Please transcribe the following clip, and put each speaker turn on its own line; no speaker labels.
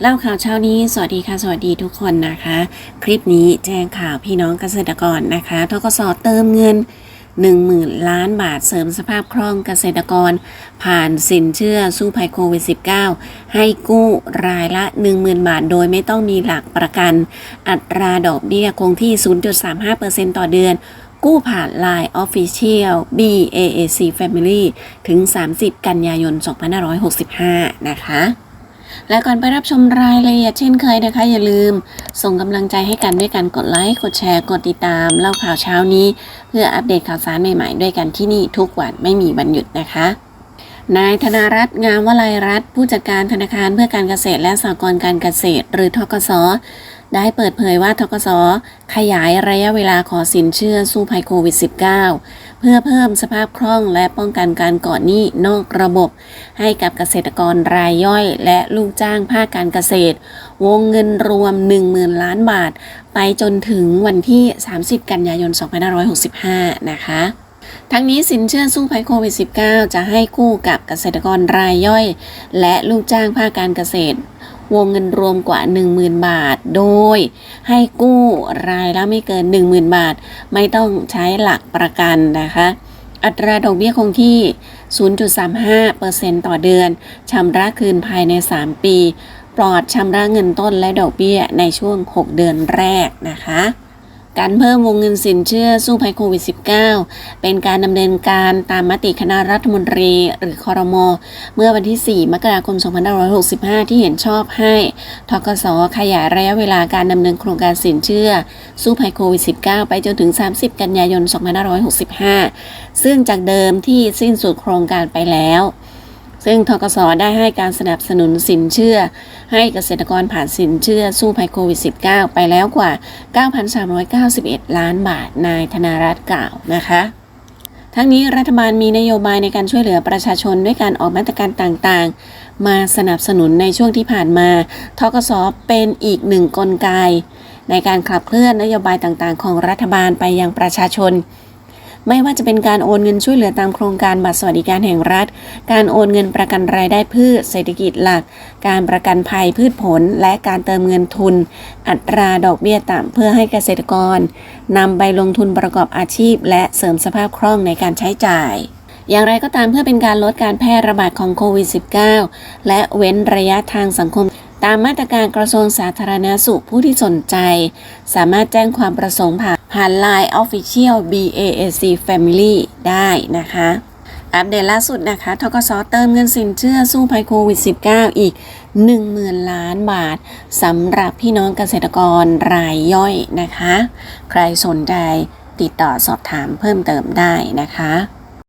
เล่าข่าวเช้านี้ สวัสดีค่ะ สวัสดีทุกคนนะคะ คลิปนี้แจ้งข่าวพี่น้องเกษตรกรนะคะทกสเติมเงิน 10,000 ล้านบาทเสริมสภาพคล่องเกษตรกร ผ่านสินเชื่อสู้ภัยโควิด -19 ให้กู้รายละ 10,000 บาท โดยไม่ต้องมีหลักประกัน อัตราดอกเบี้ยคงที่ 0.35%ต่อเดือน กู้ผ่าน Line Official BAAC Family ถึง 30 กันยายน 2565 นะคะ และก่อนไปรับชมรายละเอียดเช่นเคยนะคะ อย่าลืมส่งกำลังใจให้กันด้วยการกดไลค์กดแชร์กดติดตามเล่าข่าวเช้านี้ เพื่ออัปเดตข่าวสารใหม่ๆด้วยกันที่นี่ทุกวันไม่มีวันหยุดนะคะนายธนารัตน์งามวลัยรัตน์ผู้จัดการธนาคารเพื่อการเกษตรและสหกรณ์การเกษตร หรือทกสได้เปิดเผยว่าทกสขยายระยะเวลาขอสินเชื่อสู้ภัยโควิด -19 เพื่อเพิ่มสภาพคล่องและป้องกันการก่อหนี้นอกระบบ ให้กับเกษตรกรรายย่อย และลูกจ้างภาคการเกษตร วงเงินรวม 10,000 ล้านบาท ไปจนถึงวันที่ 30 กันยายน 2565 นะคะ ทั้งนี้สินเชื่อสู้ภัยโควิด -19 จะให้กู้กับเกษตรกรรายย่อย และลูกจ้างภาคการเกษตร วงเงินรวมกว่า 10,000 บาท โดย ให้กู้รายละไม่เกิน 10,000 บาท ไม่ต้องใช้หลักประกันนะคะ อัตราดอกเบี้ยคงที่ 0.35%ต่อเดือนชำระคืนภายใน 3 ปี ปลอดชำระเงินต้นและดอกเบี้ยในช่วง 6 เดือนแรกนะคะ การเพิ่มวงเงินสินเชื่อสู้ภัยโควิด -19 เป็นการดำเนินการตามมติคณะรัฐมนตรีหรือคอรมอเมื่อวันที่ 4 มกราคม 2565 ที่เห็นชอบให้ทกสขยายระยะเวลาการดำเนินโครงการสินเชื่อ สู้ภัยโควิด -19 ไปจนถึง 30 กันยายน 2565 ซึ่งจากเดิมที่สิ้นสุดโครงการไปแล้ว ซึ่งทกสได้ให้การสนับสนุนสินเชื่อ ให้เกษตรกรผ่านสินเชื่อสู้ภัยโควิด -19 ไปแล้วกว่า 9,391 ล้านบาทนายธนารัตน์กล่าวนะคะทั้งนี้รัฐบาลมีนโยบายในการช่วยเหลือประชาชนด้วยการออกมาตรการต่างๆ มาสนับสนุนในช่วงที่ผ่านมา ทกสเป็นอีกหนึ่งกลไก ในการขับเคลื่อนนโยบายต่างๆ ของรัฐบาลไปยังประชาชน ไม่ว่าจะเป็นการโอนเงินช่วยเหลือตามโครงการบัตรสวัสดิการแห่งรัฐ การโอนเงินประกันรายได้พืชเศรษฐกิจหลัก การประกันภัยพืชผล และการเติมเงินทุน อัตราดอกเบี้ยต่ำเพื่อให้เกษตรกรนำไปลงทุนประกอบอาชีพ และเสริมสภาพคล่องในการใช้จ่ายอย่างไรก็ตามเพื่อเป็นการลดการแพร่ระบาดของโควิด -19 และเว้นระยะทางสังคม ตามมาตรการกระทรวงสาธารณาสุขผู้ที่สนใจ สามารถแจ้งความประสงค์ผ่าน ผ่าน Line Official BAAC Family ได้นะคะ อัปเดตล่าสุดนะคะทกสเติมเงินสินเชื่อสู้ภัยโควิด -19 อีก 10,000 ล้านบาทสำหรับพี่น้องเกษตรกรรายย่อยนะคะ ใครสนใจติดต่อสอบถามเพิ่มเติมได้นะคะ